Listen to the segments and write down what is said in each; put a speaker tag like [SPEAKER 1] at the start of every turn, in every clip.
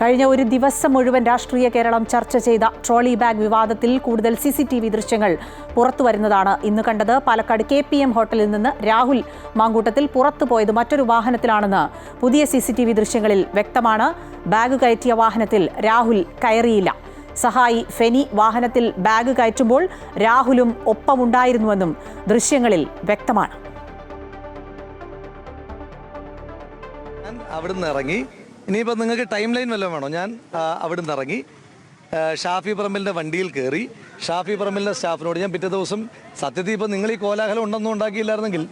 [SPEAKER 1] കഴിഞ്ഞ ഒരു ദിവസം മുഴുവൻ രാഷ്ട്രീയ കേരളം ചർച്ച ചെയ്ത ട്രോളി ബാഗ് വിവാദത്തിൽ കൂടുതൽ സി സി ടി വി ദൃശ്യങ്ങൾ പുറത്തുവരുന്നതാണ് ഇന്ന് കണ്ടത് പാലക്കാട് കെ പി എം ഹോട്ടലിൽ നിന്ന് രാഹുൽ മാങ്കൂട്ടത്തിൽ പുറത്തുപോയത് മറ്റൊരു വാഹനത്തിലാണെന്ന് പുതിയ സി സി ടി വി ദൃശ്യങ്ങളിൽ വ്യക്തമാണ്. ബാഗ് കയറ്റിയ വാഹനത്തിൽ രാഹുൽ കയറിയില്ല. സഹായി ഫെനി വാഹനത്തിൽ ബാഗ് കയറ്റുമ്പോൾ രാഹുലും ഒപ്പമുണ്ടായിരുന്നുവെന്നും ദൃശ്യങ്ങളിൽ വ്യക്തമാണ്.
[SPEAKER 2] അവിടുന്ന് ഇറങ്ങി ഇനിയിപ്പോൾ നിങ്ങൾക്ക് ടൈം ലൈൻ വല്ലതും വേണോ? ഞാൻ അവിടെ നിന്ന് ഇറങ്ങി. ഷാഫി പറമ്പലിന്റെ വണ്ടിയിൽ കയറി ഷാഫി പറമ്പലിന്റെ സ്റ്റാഫിനോട് ഞാൻ പിറ്റേ ദിവസം സത്യത്തിൽ ഇപ്പോൾ നിങ്ങൾ ഈ കോലാഹലം ഉണ്ടെന്നും ഉണ്ടാക്കിയില്ലായിരുന്നെങ്കിൽ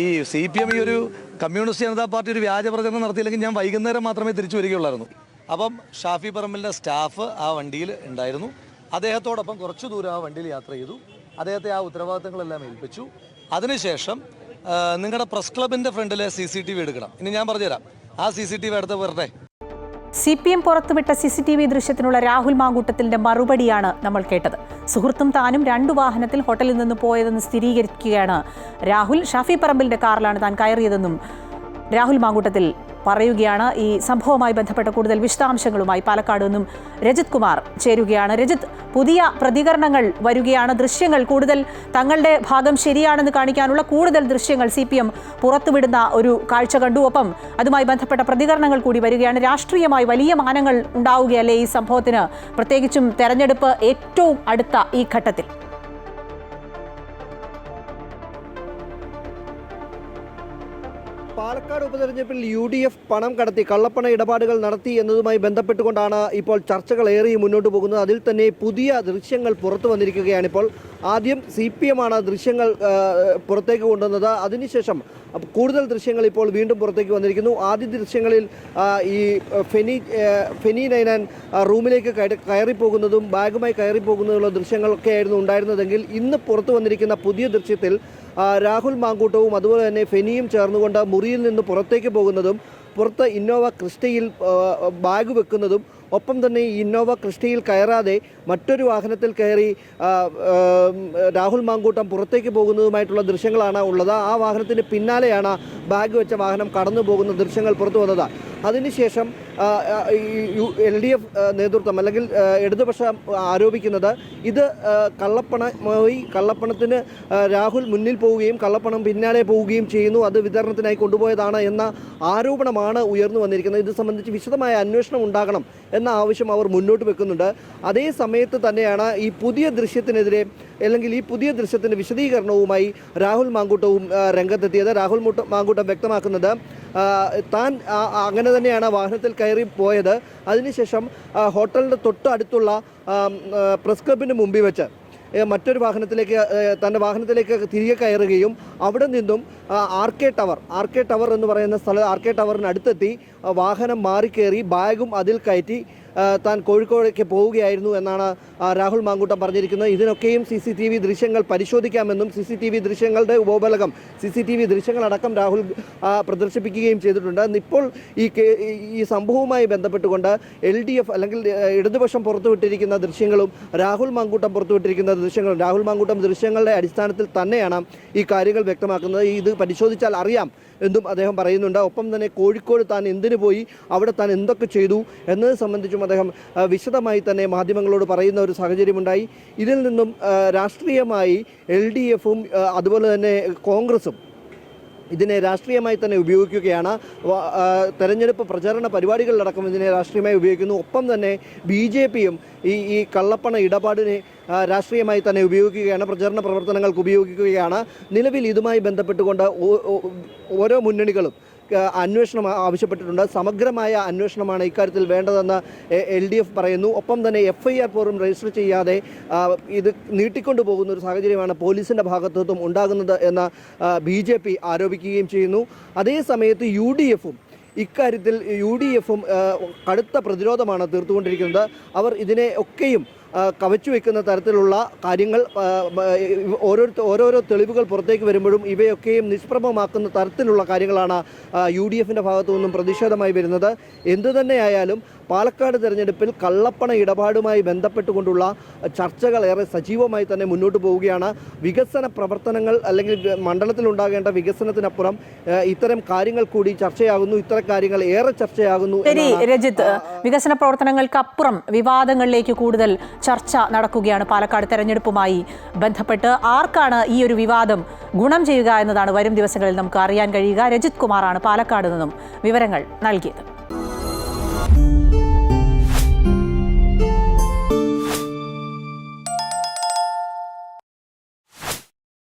[SPEAKER 2] ഈ സി പി എം ഈ ഒരു കമ്മ്യൂണിസ്റ്റ് ജനതാ പാർട്ടി ഒരു വ്യാജ പ്രചരണം നടത്തിയില്ലെങ്കിൽ ഞാൻ വൈകുന്നേരം മാത്രമേ തിരിച്ചു വരികയുള്ളായിരുന്നു. അപ്പം ഷാഫി പറമ്പലിന്റെ സ്റ്റാഫ് ആ വണ്ടിയിൽ ഉണ്ടായിരുന്നു. അദ്ദേഹത്തോടൊപ്പം കുറച്ച് ദൂരം ആ വണ്ടിയിൽ യാത്ര ചെയ്തു. അദ്ദേഹത്തെ ആ ഉത്തരവാദിത്തങ്ങളെല്ലാം ഏൽപ്പിച്ചു. അതിനുശേഷം നിങ്ങളുടെ പ്രസ് ക്ലബിന്റെ ഫ്രണ്ടിലെ സി സി ടി വി എടുക്കണം. ഇനി ഞാൻ പറഞ്ഞുതരാം. ആ സി സി ടി വി അടുത്ത് വരട്ടെ
[SPEAKER 1] സി പി എം പുറത്തുവിട്ട സി സി ടി വി ദൃശ്യത്തിനുള്ള രാഹുൽ മാങ്കൂട്ടത്തിന്റെ മറുപടിയാണ് നമ്മൾ കേട്ടത്. സുഹൃത്തും താനും രണ്ടു വാഹനത്തിൽ ഹോട്ടലിൽ നിന്ന് പോയതെന്ന് സ്ഥിരീകരിക്കുകയാണ് രാഹുൽ. ഷാഫി പറമ്പിലിന്റെ കാറിലാണ് താൻ കയറിയതെന്നും രാഹുൽ മാങ്കൂട്ടത്തിൽ പറയുകയാണ്. ഈ സംഭവവുമായി ബന്ധപ്പെട്ട കൂടുതൽ വിശദാംശങ്ങളുമായി പാലക്കാട് നിന്നും രജിത് കുമാർ ചേരുകയാണ്. രജിത് പുതിയ പ്രതികരണങ്ങൾ വരികയാണ്. ദൃശ്യങ്ങൾ കൂടുതൽ തങ്ങളുടെ ഭാഗം ശരിയാണെന്ന് കാണിക്കാനുള്ള കൂടുതൽ ദൃശ്യങ്ങൾ സി പി എം പുറത്തുവിടുന്ന ഒരു കാഴ്ച കണ്ടു. ഒപ്പം അതുമായി ബന്ധപ്പെട്ട പ്രതികരണങ്ങൾ കൂടി വരികയാണ്. രാഷ്ട്രീയമായി വലിയ മാനങ്ങൾ ഉണ്ടാവുകയല്ലേ ഈ സംഭവത്തിന്? പ്രത്യേകിച്ചും തെരഞ്ഞെടുപ്പ് ഏറ്റവും അടുത്ത ഈ ഘട്ടത്തിൽ.
[SPEAKER 3] പാലക്കാട് ഉപതെരഞ്ഞെടുപ്പിൽ യു ഡി എഫ് പണം കടത്തി കള്ളപ്പണ ഇടപാടുകൾ നടത്തി എന്നതുമായി ബന്ധപ്പെട്ടുകൊണ്ടാണ് ഇപ്പോൾ ചർച്ചകൾ ഏറെ മുന്നോട്ട് പോകുന്നത്. അതിൽ തന്നെ പുതിയ ദൃശ്യങ്ങൾ പുറത്തു വന്നിരിക്കുകയാണ് ഇപ്പോൾ. ആദ്യം സി പി എം ആണ് ദൃശ്യങ്ങൾ പുറത്തേക്ക് കൊണ്ടുവന്നത്. അതിനുശേഷം കൂടുതൽ ദൃശ്യങ്ങൾ ഇപ്പോൾ വീണ്ടും പുറത്തേക്ക് വന്നിരിക്കുന്നു. ആദ്യ ദൃശ്യങ്ങളിൽ ഈ ഫെനി ഫെനി നൈനാൻ റൂമിലേക്ക് കയറി- പോകുന്നതും ബാഗുമായി കയറി കയറിപ്പോകുന്നതുള്ള ദൃശ്യങ്ങളൊക്കെ ആയിരുന്നു ഉണ്ടായിരുന്നതെങ്കിൽ ഇന്ന് പുറത്തു വന്നിരിക്കുന്ന പുതിയ ദൃശ്യത്തിൽ രാഹുൽ മാങ്കൂട്ടവും അതുപോലെ തന്നെ ഫെനിയും ചേർന്നുകൊണ്ട് മുറിയിൽ നിന്ന് പുറത്തേക്ക് പോകുന്നതും പുറത്ത് ഇന്നോവ ക്രിസ്റ്റയിൽ ബാഗ് വെക്കുന്നതും ഒപ്പം തന്നെ ഇന്നോവ ക്രിസ്റ്റയിൽ കയറാതെ മറ്റൊരു വാഹനത്തിൽ കയറി രാഹുൽ മാങ്കൂട്ടം പുറത്തേക്ക് പോകുന്നതുമായിട്ടുള്ള ദൃശ്യങ്ങളാണ് ഉള്ളത്. ആ വാഹനത്തിന് പിന്നാലെയാണ് ബാഗ് വെച്ച വാഹനം കടന്നു പോകുന്ന ദൃശ്യങ്ങൾ പുറത്തു വന്നത്. അതിനുശേഷം എൽ ഡി എഫ് നേതൃത്വം അല്ലെങ്കിൽ ഇടതുപക്ഷം ആരോപിക്കുന്നത് ഇത് കള്ളപ്പണമായി കള്ളപ്പണത്തിന് രാഹുൽ മുന്നിൽ പോവുകയും കള്ളപ്പണം പിന്നാലെ പോവുകയും ചെയ്യുന്നു. അത് വിതരണത്തിനായി കൊണ്ടുപോയതാണ് എന്ന ആരോപണമാണ് ഉയർന്നു വന്നിരിക്കുന്നത്. ഇത് സംബന്ധിച്ച് വിശദമായ അന്വേഷണം ഉണ്ടാകണം എന്ന ആവശ്യം അവർ മുന്നോട്ട് വെക്കുന്നുണ്ട്. അതേ സമയത്ത് തന്നെയാണ് ഈ പുതിയ ദൃശ്യത്തിനെതിരെ അല്ലെങ്കിൽ ഈ പുതിയ ദൃശ്യത്തിന്റെ വിശദീകരണവുമായി രാഹുൽ മാങ്കൂട്ടവും രംഗത്തെത്തിയത്. രാഹുൽ മാങ്കൂട്ടം വ്യക്തമാക്കുന്നത് താൻ അങ്ങനെ തന്നെയാണ് വാഹനത്തിൽ കയറി പോയത്. അതിനുശേഷം ഹോട്ടലിന്റെ തൊട്ട് അടുത്തുള്ള പ്രസ് ക്ലബിന് മുമ്പിൽ വെച്ച് മറ്റൊരു വാഹനത്തിലേക്ക് തന്റെ വാഹനത്തിലേക്ക് തിരികെ കയറുകയും അവിടെ നിന്നും R K tower R K tower എന്ന് പറയുന്ന സ്ഥലം ആർ കെ ടവറിനടുത്തെത്തി വാഹനം മാറിക്കയറി ബാഗും അതിൽ കയറ്റി താൻ കോഴിക്കോടേക്ക് പോവുകയായിരുന്നു എന്നാണ് രാഹുൽ മാങ്കൂട്ടം പറഞ്ഞിരിക്കുന്നത്. ഇതിനൊക്കെയും സി സി ടി വി ദൃശ്യങ്ങൾ പരിശോധിക്കാമെന്നും സി സി ടി വി ദൃശ്യങ്ങളുടെ ഉപബലകം സി സി ടി വി ദൃശ്യങ്ങളടക്കം രാഹുൽ പ്രദർശിപ്പിക്കുകയും ചെയ്തിട്ടുണ്ട്. ഇപ്പോൾ ഈ ഈ- സംഭവവുമായി ബന്ധപ്പെട്ടുകൊണ്ട് എൽ ഡി എഫ് അല്ലെങ്കിൽ ഇടതുപക്ഷം പുറത്തുവിട്ടിരിക്കുന്ന ദൃശ്യങ്ങളും രാഹുൽ മാങ്കൂട്ടം പുറത്തുവിട്ടിരിക്കുന്ന ദൃശ്യങ്ങളും രാഹുൽ മാങ്കൂട്ടം ദൃശ്യങ്ങളുടെ അടിസ്ഥാനത്തിൽ തന്നെയാണ് ഈ കാര്യങ്ങൾ വ്യക്തമാക്കുന്നത്. ഇത് പരിശോധിച്ചാൽ അറിയാം എന്നും അദ്ദേഹം പറയുന്നുണ്ട്. ഒപ്പം തന്നെ കോഴിക്കോട് താൻ എന്തിനു പോയി? അവിടെ താൻ എന്തൊക്കെ ചെയ്തു? എന്നത് സംബന്ധിച്ചും അദ്ദേഹം വിശദമായി തന്നെ മാധ്യമങ്ങളോട് പറയുന്ന ഒരു സാഹചര്യമുണ്ടായി. ഇതിൽ നിന്നും രാഷ്ട്രീയമായി എൽ ഡി എഫും അതുപോലെ തന്നെ കോൺഗ്രസും ഇതിനെ രാഷ്ട്രീയമായി തന്നെ ഉപയോഗിക്കുകയാണ്. തെരഞ്ഞെടുപ്പ് പ്രചരണ പരിപാടികളിലടക്കം ഇതിനെ രാഷ്ട്രീയമായി ഉപയോഗിക്കുന്നു. ഒപ്പം തന്നെ ബി ജെ പിയും ഈ ഈ കള്ളപ്പണ ഇടപാടിനെ രാഷ്ട്രീയമായി തന്നെ ഉപയോഗിക്കുകയാണ് പ്രചരണ പ്രവർത്തനങ്ങൾക്ക് ഉപയോഗിക്കുകയാണ്. നിലവിൽ ഇതുമായി ബന്ധപ്പെട്ടുകൊണ്ട് ഓരോ മുന്നണികളും അന്വേഷണം ആവശ്യപ്പെട്ടിട്ടുണ്ട്. സമഗ്രമായ അന്വേഷണമാണ് ഇക്കാര്യത്തിൽ വേണ്ടതെന്ന് എൽ ഡി എഫ് പറയുന്നു. ഒപ്പം തന്നെ എഫ് ഐ ആർ പോലും രജിസ്റ്റർ ചെയ്യാതെ ഇത് നീട്ടിക്കൊണ്ടു പോകുന്ന ഒരു സാഹചര്യമാണ് പോലീസിന്റെ ഭാഗത്തു നിന്നും ഉണ്ടാകുന്നത് എന്ന് ബി ജെ പി ആരോപിക്കുകയും ചെയ്യുന്നു. അതേ സമയത്ത് യു ഡി എഫും ഇക്കാര്യത്തിൽ യു ഡി എഫും കടുത്ത പ്രതിരോധമാണ് തീർത്തുകൊണ്ടിരിക്കുന്നത്. അവർ ഇതിനെ ഒക്കെയും കവച്ചു വയ്ക്കുന്ന തരത്തിലുള്ള കാര്യങ്ങൾ ഓരോരുത്തർ ഓരോരോ തെളിവുകൾ പുറത്തേക്ക് വരുമ്പോഴും ഇവയൊക്കെയും നിഷ്പ്രഭമാക്കുന്ന തരത്തിലുള്ള കാര്യങ്ങളാണ് യു ഡി എഫിന്റെ ഭാഗത്തു നിന്നും പ്രതിഷേധമായി വരുന്നത്. എന്തു തന്നെയായാലും പാലക്കാട് തെരഞ്ഞെടുപ്പിൽ കള്ളപ്പണ ഇടപാടുമായി ബന്ധപ്പെട്ടുകൊണ്ടുള്ള ചർച്ചകൾ ഏറെ സജീവമായി തന്നെ മുന്നോട്ട് പോവുകയാണ്. വികസന പ്രവർത്തനങ്ങൾ അല്ലെങ്കിൽ മണ്ഡലത്തിലുണ്ടാകേണ്ട വികസനത്തിനപ്പുറം ഇത്തരം കാര്യങ്ങൾ കൂടി ചർച്ചയാകുന്നു. ഇത്തരം കാര്യങ്ങൾ ഏറെ ചർച്ചയാകുന്നു
[SPEAKER 1] ശരി
[SPEAKER 3] വികസന
[SPEAKER 1] രജിത്ത് വികസന പ്രവർത്തനങ്ങൾക്കപ്പുറം വിവാദങ്ങളിലേക്ക് കൂടുതൽ ചർച്ച നടക്കുകയാണ് പാലക്കാട് തെരഞ്ഞെടുപ്പുമായി. ബന്ധപ്പെട്ട് ആർക്കാണ് ഈ ഒരു വിവാദം ഗുണം ചെയ്യുക എന്നതാണ് വരും ദിവസങ്ങളിൽ നമുക്ക് അറിയാൻ കഴിയുക. രജിത് കുമാറാണ് പാലക്കാട് നിന്നും വിവരങ്ങൾ നൽകിയത്.